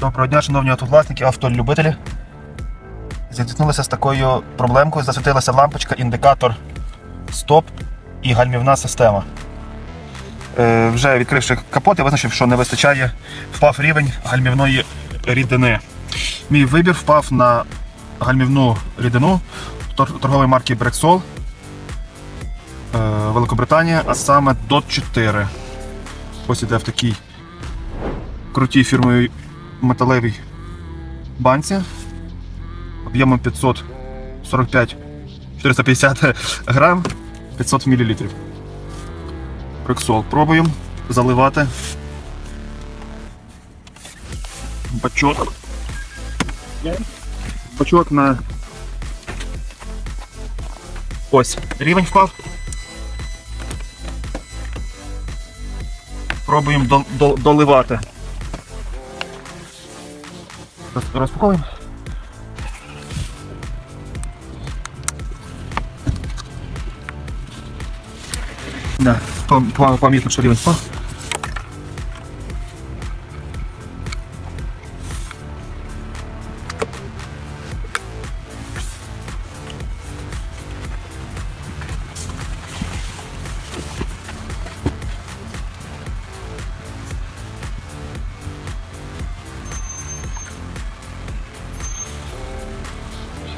Доброго дня, шановні автовласники, автолюбителі. Зіткнулися з такою проблемкою, засвітилася лампочка, індикатор стоп і гальмівна система. Е, вже відкривши капот, я визначив, що не вистачає, впав рівень гальмівної рідини. Мій вибір впав на гальмівну рідину торгової марки Brexol, е, Великобританія, а саме DOT 4. Ось іде в такій крутій фірмовій металевій банці об'ємом 545 450 грам 500 мл. Рексол. Пробуємо заливати бачок. Бачок на ось рівень впав. Пробуємо до- до- доливати. Розпаковуємо. Да, пом- что рівень впав.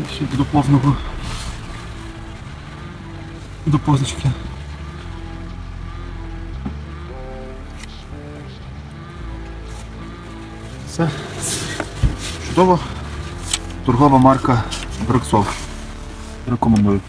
Ще- до повного до позначки. Все. Чудово. Торгова марка Брексов. Рекомендую.